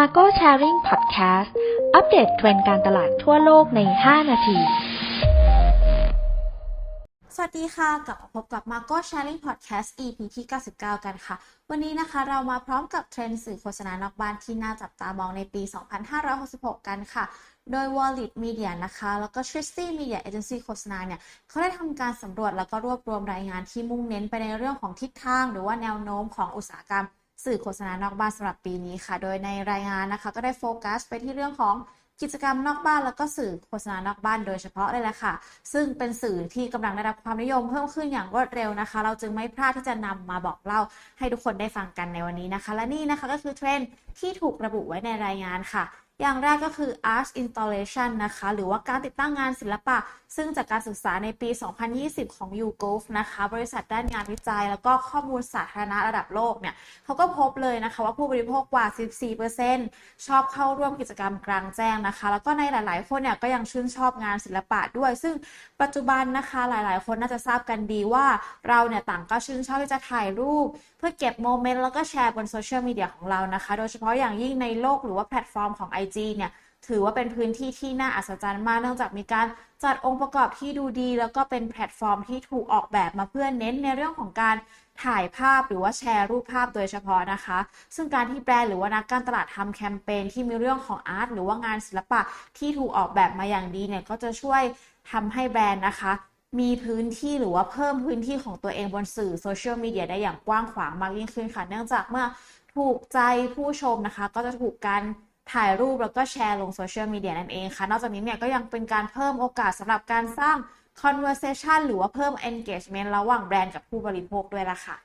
Margo Sharing Podcast อัปเดตเทรนด์การตลาดทั่วโลกใน 5 นาที สวัสดีค่ะ กลับมาพบกับ Marco Sharing Podcast EP ที่ 99 กันค่ะ วันนี้นะคะเรามาพร้อมกับเทรนด์สื่อโฆษณานอกบ้านที่น่าจับตามองในปี 2566 กันค่ะ โดย Wallet Media นะคะ แล้วก็ Tristy Media Agency โฆษณาเนี่ย เขาได้ทำการสำรวจแล้วก็รวบรวมรายงานที่มุ่งเน้นไปในเรื่องของทิศทาง หรือว่าแนวโน้มของอุตสาหกรรม สื่อโฆษณานอกบ้านสำหรับปีนี้ค่ะ โดยในรายงานนะคะ ก็ได้โฟกัสไปที่เรื่องของกิจกรรมนอกบ้านแล้วก็สื่อโฆษณานอกบ้านโดยเฉพาะเลยแหละค่ะ ซึ่งเป็นสื่อที่กำลังได้รับความนิยมเพิ่มขึ้นอย่างรวดเร็วนะคะ เราจึงไม่พลาดที่จะนำมาบอกเล่าให้ทุกคนได้ฟังกันในวันนี้นะคะ และนี่นะคะก็คือเทรนด์ที่ถูกระบุไว้ในรายงานค่ะ อย่างแรกก็คือ art installation นะคะ หรือว่าการติดตั้งงานศิลปะ ซึ่งจากการศึกษาในปี 2020 ของ YouGov นะคะ บริษัทด้านงานวิจัย แล้วก็ข้อมูลสาธารณะระดับโลกเนี่ยเขาก็พบเลยนะคะว่าผู้บริโภคกว่า 14%ชอบเข้าร่วมกิจกรรมกลางแจ้งนะคะ แล้วก็ในหลาย ๆ คนเนี่ยก็ยังชื่นชอบงานศิลปะด้วย ซึ่งปัจจุบันนะคะหลาย ๆ คนน่าจะทราบกันดีว่าเราเนี่ยต่างก็ชื่นชอบที่จะถ่ายรูป เพื่อเก็บโมเมนต์แล้วก็แชร์บนโซเชียลมีเดียของเรานะคะ โดยเฉพาะอย่างยิ่งในโลกหรือว่าแพลตฟอร์มของ IG เนี่ยถือว่าเป็นพื้นที่ที่น่าอัศจรรย์มากเนื่องจากมีการจัดองค์ประกอบที่ดูดี แล้วก็เป็นแพลตฟอร์มที่ถูกออกแบบมาเพื่อเน้นในเรื่องของการถ่ายภาพหรือว่าแชร์รูปภาพโดยเฉพาะนะคะ ซึ่งการที่แบรนด์หรือว่านักการตลาดทำแคมเปญที่มีเรื่องของอาร์ตหรือว่างานศิลปะที่ถูกออกแบบมาอย่างดีเนี่ยก็จะช่วยทำให้แบรนด์นะคะ มีพื้นที่หรือว่าเพิ่มพื้นที่ของตัวเองบนสื่อโซเชียลมีเดียได้อย่างกว้างขวางมากยิ่งขึ้นค่ะ เนื่องจากเมื่อถูกใจผู้ชมนะคะ ก็จะถูกการ ถ่ายรูปแล้วก็แชร์ลงโซเชียลมีเดียนั่นเองค่ะ นอกจากนี้เนี่ยก็ยังเป็นการเพิ่มโอกาสสำหรับการสร้าง conversation หรือว่าเพิ่ม engagement ระหว่างแบรนด์กับผู้บริโภคด้วยล่ะค่ะ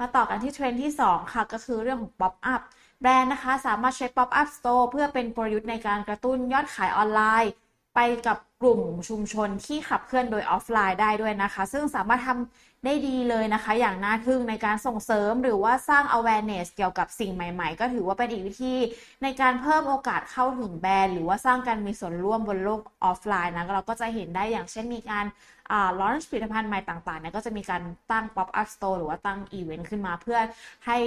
มาต่อกันที่เทรนด์ที่ 2 ค่ะ ก็คือเรื่องของ pop up แบรนด์นะคะ สามารถใช้ pop up store เพื่อเป็นกลยุทธ์ในการกระตุ้นยอดขายออนไลน์ ไปกับกลุ่มชุมชนที่ขับเคลื่อนโดยออฟไลน์ได้ด้วยนะคะ ซึ่งสามารถทำได้ดีเลยนะคะ อย่างน่าทึ่งในการส่งเสริมหรือว่าสร้าง awareness เกี่ยวกับสิ่งใหม่ๆ ก็ถือว่าเป็นอีกวิธีในการเพิ่มโอกาสเข้าถึงแบรนด์ หรือว่าสร้างการมีส่วนร่วมบนโลกออฟไลน์นะเราก็จะเห็นได้อย่างเช่นมีการอ่า launch ผลิตภัณฑ์ใหม่ต่างๆเนี่ยก็จะมีการตั้ง pop up store หรือว่าตั้งอีเวนต์ขึ้นมาเพื่อให้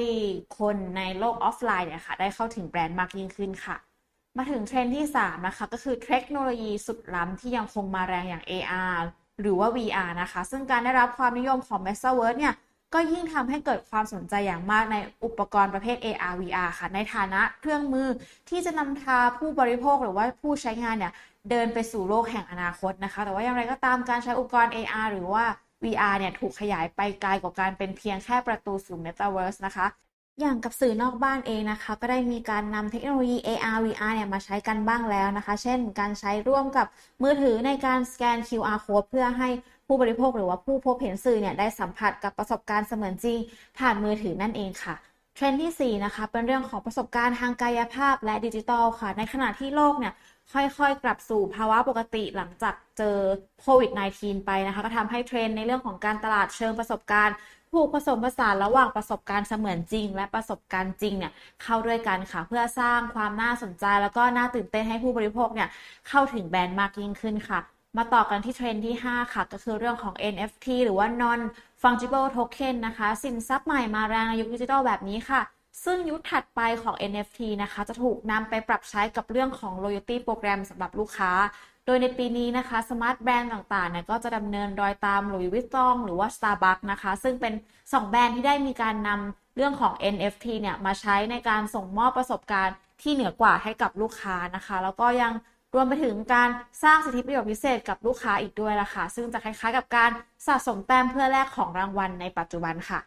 คนในโลกออฟไลน์เนี่ยค่ะได้เข้าถึงแบรนด์มากยิ่งขึ้นค่ะ มาถึงเทรนด์ที่ 3 นะคะ ก็คือเทคโนโลยีสุดล้ำที่ยังคงมาแรงอย่าง AR หรือว่า VR นะคะ ซึ่งการได้รับความนิยมของ Metaverse เนี่ย ก็ยิ่งทำให้เกิดความสนใจอย่างมากในอุปกรณ์ประเภท AR VR ค่ะ ในฐานะเครื่องมือที่จะนำพาผู้บริโภคหรือว่าผู้ใช้งานเนี่ย เดินไปสู่โลกแห่งอนาคตนะคะ แต่ว่าอย่างไรก็ตามการใช้อุปกรณ์ AR หรือว่า VR เนี่ย ถูกขยายไปไกลกว่าการเป็นเพียงแค่ประตูสู่ Metaverse นะคะ อย่างกับสื่อนอกบ้านเองนะคะ ก็ได้มีการนำเทคโนโลยี AR VR เนี่ยมาใช้กันบ้างแล้วนะคะ เช่น การใช้ร่วมกับมือถือในการสแกน QR code เพื่อให้ผู้บริโภคหรือว่าผู้พบเห็นสื่อเนี่ยได้สัมผัสกับประสบการณ์เสมือนจริงผ่านมือถือนั่นเองค่ะ เทรนด์ที่ 4 นะคะ เป็นเรื่องของประสบการณ์ทางกายภาพและดิจิทัลค่ะ ในขณะที่โลกเนี่ย ค่อยๆ กลับสู่ภาวะปกติหลังจากเจอโควิด -19 ไปนะคะ ก็ทำให้เทรนด์ในเรื่องของการตลาดเชิงประสบการณ์ถูกผสมผสานระหว่างประสบการณ์เสมือนจริง และประสบการณ์จริงเนี่ยเข้าด้วยกันค่ะ เพื่อสร้างความน่าสนใจ แล้วก็น่าตื่นเต้นให้ผู้บริโภคเนี่ยเข้าถึงแบรนด์มากยิ่งขึ้นค่ะ มาต่อกันที่เทรนด์ที่ 5 ค่ะ ก็คือเรื่องของ NFT หรือว่า non fungible token นะคะ สินทรัพย์ใหม่มาแรงในยุคดิจิทัลแบบนี้ค่ะ ซึ่งยุคถัดไปของ NFT นะคะ จะถูกนำไปปรับใช้กับเรื่องของ loyalty program สำหรับลูกค้า โดยในปีนี้นะคะ สมาร์ทแบรนด์ต่างๆเนี่ยก็จะดำเนินรอยตาม Louis Vuitton หรือว่า Starbucks นะคะ ซึ่งเป็น 2 แบรนด์ที่ได้มีการนำเรื่องของ NFT เนี่ยมาใช้ในการส่งมอบประสบการณ์ที่เหนือกว่าให้กับลูกค้านะคะ แล้วก็ยัง รวมไปถึงการสร้างสิทธิประโยชน์พิเศษกับลูกค้าอีกด้วยล่ะค่ะ ซึ่งจะคล้ายๆ กับการสะสมแต้มเพื่อแลกของรางวัลในปัจจุบันค่ะ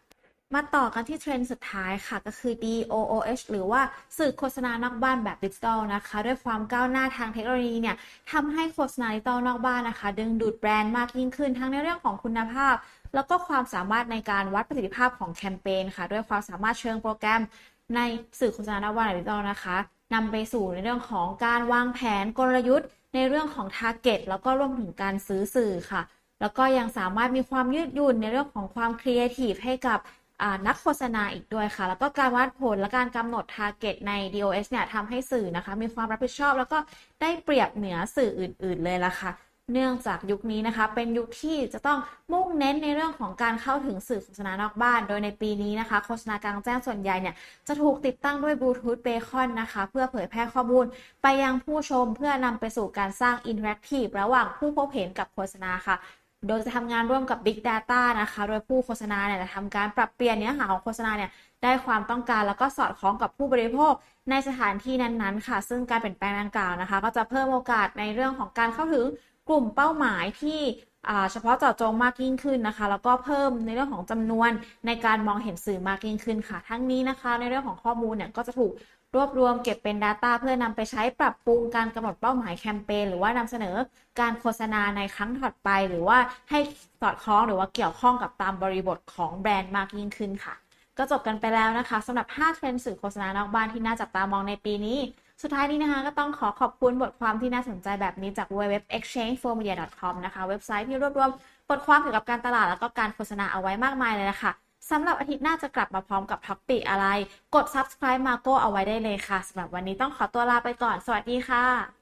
มาต่อกันที่เทรนด์สุดท้ายค่ะก็คือ DOOH หรือว่าสื่อโฆษณานอกบ้านแบบดิจิทัลนะคะ ด้วยความก้าวหน้าทางเทคโนโลยีเนี่ยทำให้โฆษณาดิจิทัลนอกบ้านนะคะ ดึงดูดแบรนด์มากยิ่งขึ้น ทั้งในเรื่องของคุณภาพ แล้วก็ความสามารถในการวัดประสิทธิภาพของแคมเปญค่ะ ด้วยความสามารถเชิงโปรแกรมในสื่อโฆษณานอกบ้านแบบดิจิทัลนะคะ นำไปสู่ในเรื่องของการวางแผนกลยุทธ์ ในเรื่องของ Target แล้วก็รวมถึงการซื้อสื่อค่ะ แล้วก็ยังสามารถมีความยืดหยุ่นในเรื่องของความครีเอทีฟให้กับนักโฆษณาอีกด้วยค่ะ แล้วก็การวัดผลและการกำหนด Target ใน DOS เนี่ยทำให้สื่อนะคะ มีความรับผิดชอบ แล้วก็ได้เปรียบเหนือสื่ออื่น ๆ เลยล่ะค่ะ เนื่องจากยุคนี้นะคะ เป็นยุคที่จะต้องมุ่งเน้นในเรื่องของการเข้าถึงสื่อโฆษณานอกบ้าน โดยในปีนี้นะคะ โฆษณากลางแจ้งส่วนใหญ่เนี่ยจะถูกติดตั้งด้วยบลูทูธเบคอนนะคะ เพื่อเผยแพร่ข้อมูล ไปยังผู้ชมเพื่อนำไปสู่การสร้างอินเทอร์แอคทีฟระหว่างผู้พบเห็นกับโฆษณาค่ะโดยจะทำงานร่วมกับ Big Data นะคะ โดยผู้โฆษณาเนี่ยจะทำการปรับเปลี่ยนเนื้อหาของโฆษณาเนี่ยได้ความต้องการแล้วก็สอดคล้องกับผู้บริโภคในสถานที่นั้นๆ ค่ะ ซึ่งการเปลี่ยนแปลงดังกล่าวนะคะ ก็จะเพิ่มโอกาสในเรื่องของการเข้าถึง กลุ่มเป้าหมายที่เฉพาะเจาะจงมากยิ่งขึ้นนะคะ แล้วก็เพิ่มในเรื่องของจำนวนในการมองเห็นสื่อมากยิ่งขึ้นค่ะ ทั้งนี้นะคะ ในเรื่องของข้อมูลเนี่ยก็จะถูกรวบรวมเก็บเป็น Data เพื่อนำไปใช้ปรับปรุงการกำหนดเป้าหมายแคมเปญหรือว่านำเสนอการโฆษณาในครั้งถัดไป หรือว่าให้สอดคล้องหรือว่าเกี่ยวข้องกับตามบริบทของแบรนด์มากยิ่งขึ้นค่ะ ก็จบกันไปแล้วนะคะสำหรับ 5 เทรนด์สื่อโฆษณานอกบ้านที่น่าจับตามองในปีนี้ สุดท้ายนี้นะคะ ก็ต้องขอขอบคุณบทความที่น่าสนใจแบบนี้จาก www.exchangeformedia.com นะคะ เว็บไซต์ที่รวบรวมบทความเกี่ยวกับการตลาดแล้วก็การโฆษณาเอาไว้มากมายเลยนะค่ะสำหรับอาทิตย์หน้าจะกลับมาพร้อมกับท็อปปิกอะไร กด subscribe มาโก้เอาไว้ได้เลยค่ะสำหรับวันนี้ต้องขอตัวลาไปก่อน สวัสดีค่ะ